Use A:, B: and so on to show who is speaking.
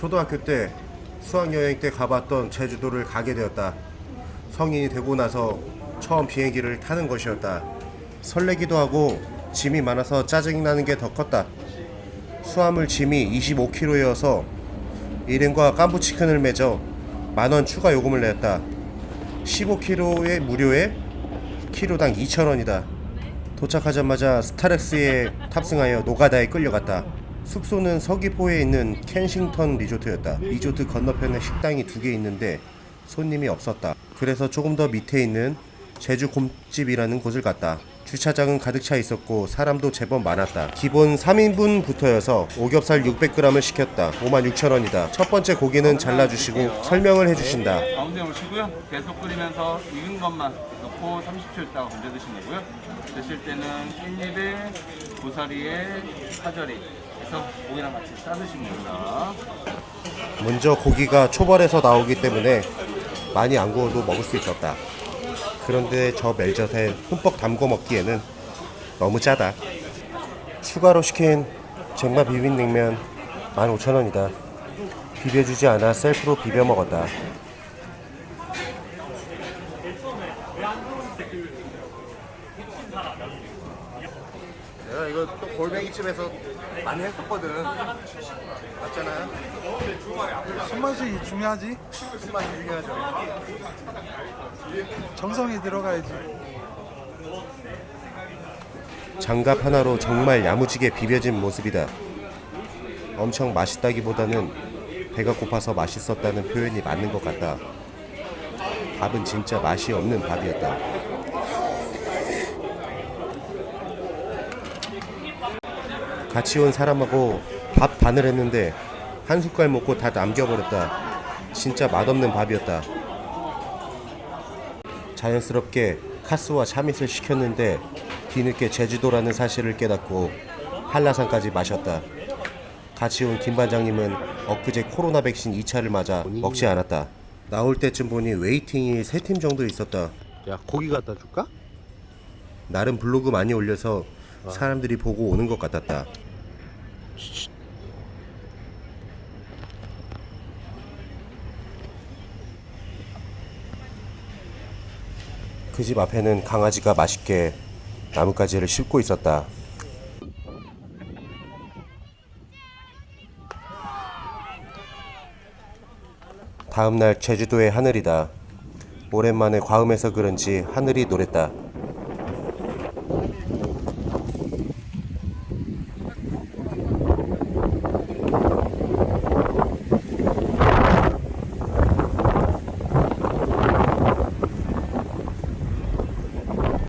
A: 초등학교 때 수학여행 때 가봤던 제주도를 가게 되었다. 성인이 되고 나서 처음 비행기를 타는 것이었다. 설레기도 하고 짐이 많아서 짜증이 나는 게 더 컸다. 수화물 짐이 25kg여서 일행과 깐부치킨을 맺어 만원 추가 요금을 냈다. 15kg의 무료에 키로당 2,000원이다. 도착하자마자 스타렉스에 탑승하여 노가다에 끌려갔다. 숙소는 서귀포에 있는 켄싱턴 리조트였다. 리조트 건너편에 식당이 두 개 있는데 손님이 없었다. 그래서 조금 더 밑에 있는 제주 곰집이라는 곳을 갔다. 주차장은 가득 차 있었고 사람도 제법 많았다. 기본 3인분부터여서 오겹살 600g을 시켰다. 56,000원이다. 첫 번째 고기는 잘라주시고 설명을 해주신다.
B: 가운데 오시고요. 계속 끓이면서 익은 것만 넣고 30초 있다가 건져 드시면 되고요. 드실 때는 깻잎에 고사리에 파절이 해서 고기랑 같이 싸 드시면 됩니다.
A: 먼저 고기가 초벌해서 나오기 때문에 많이 안 구워도 먹을 수 있었다. 그런데 저 멜젓에 흠뻑 담궈 먹기에는 너무 짜다. 추가로 시킨 쟁마 비빔냉면 15,000원이다. 비벼주지 않아 셀프로 비벼 먹었다. 내가 이거 또 골뱅이집에서 많이 했었거든. 맞잖아요.
C: 손맛이 중요하지.
A: 스마트 중요하죠.
C: 정성이 들어가야지.
A: 장갑 하나로 정말 야무지게 비벼진 모습이다. 엄청 맛있다기보다는 배가 고파서 맛있었다는 표현이 맞는 것 같다. 밥은 진짜 맛이 없는 밥이었다. 같이 온 사람하고 밥 반을 했는데 한 숟갈 먹고 다 남겨버렸다. 진짜 맛없는 밥이었다. 자연스럽게 카스와 차밋을 시켰는데 뒤늦게 제주도라는 사실을 깨닫고 한라산까지 마셨다. 같이 온 김 반장님은 엊그제 코로나 백신 2차를 맞아 먹지 않았다. 나올 때쯤 보니 웨이팅이 세팀 정도 있었다.
D: 야 고기 갖다 줄까?
A: 나름 블로그 많이 올려서 사람들이 보고 오는 것 같았다. 그 집 앞에는 강아지가 맛있게 나뭇가지를 씹고 있었다. 다음 날 제주도의 하늘이다. 오랜만에 과음해서 그런지 하늘이 노랬다.